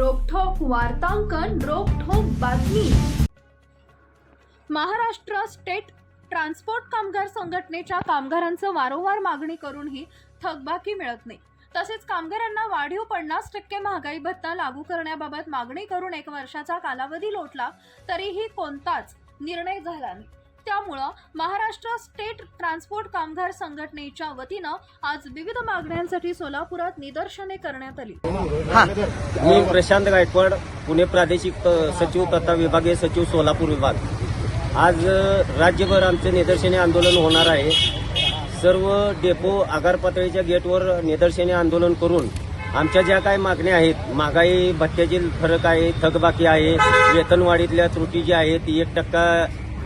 वार्तांकन रोखोक बातमी. Maharashtra state transport कामगार संघटनेच्या कामगारांचं वारंवार मागणी करूनही थकबाकी मिळत नाही. तसेच कामगारांना वाढीव पन्नास टक्के महागाई भत्ता लागू करण्याबाबत मागणी करून एक वर्षाचा कालावधी लोटला तरीही कोणताच निर्णय झाला नाही. त्यामुळं महाराष्ट्र स्टेट ट्रान्सपोर्ट कामगार संघटनेच्या वतीनं आज विविध मागण्यांसाठी सोलापुरात निदर्शने करण्यात आली. मी प्रशांत गायकवाड पुणे प्रादेशिक सचिव तथा विभागीय सचिव सोलापूर विभाग. आज राज्यभर आमचे निदर्शने आंदोलन होणार आहे. सर्व डेपो आगार पातळीच्या गेटवर निदर्शने आंदोलन करून आमच्या ज्या काही मागण्या आहेत महागाई भत्त्याची फरक आहे थकबाकी आहे वेतनवाढीतल्या त्रुटी ज्या आहेत ती एक टक्का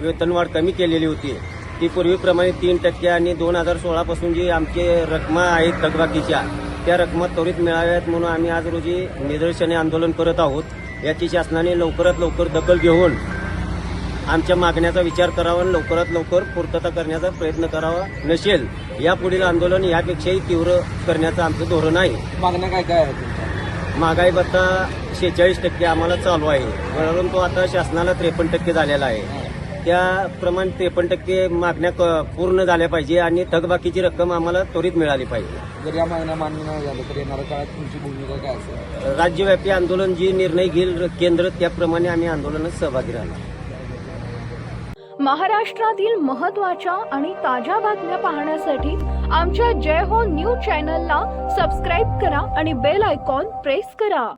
वेतनवाढ कमी केलेली होती. ती पूर्वीप्रमाणे तीन टक्के आणि दोन हजार सोळापासून जी आमची रकमा आहेत थकबाकीच्या त्या रकमा त्वरित मिळाव्यात म्हणून आम्ही आज रोजी निदर्शने आंदोलन करत आहोत. याची शासनाने लवकरात लवकर दखल घेऊन आमच्या मागण्याचा विचार करावा आणि लवकरात लवकर पूर्तता करण्याचा प्रयत्न करावा नसेल यापुढील आंदोलन यापेक्षाही तीव्र करण्याचं आमचं धोरण आहे. मागण्या काय काय महागाई भत्ता शेहेचाळीस टक्के आम्हाला चालू आहे. परंतु आता शासनाला त्रेपन्न टक्के झालेला आहे. त्याप्रमाणे त्रेपन्न टक्के मागण्या क- पूर्ण झाल्या पाहिजे आणि थकबाकीची रक्कम आम्हाला त्वरित मिळाली पाहिजे. जर या मागण्या मान्य नाही झालं तर येणाऱ्या काळात तुमची भूमिका काय असेल? राज्यव्यापी आंदोलन जे निर्णय घेईल केंद्र त्याप्रमाणे आम्ही आंदोलनात सहभागी राहणार. महाराष्ट्रातील महत्त्वाच्या आणि ताज्या बातम्या पाहण्यासाठी आमच्या जय हो न्यूज चॅनलला सबस्क्राईब करा आणि बेल आयकॉन प्रेस करा.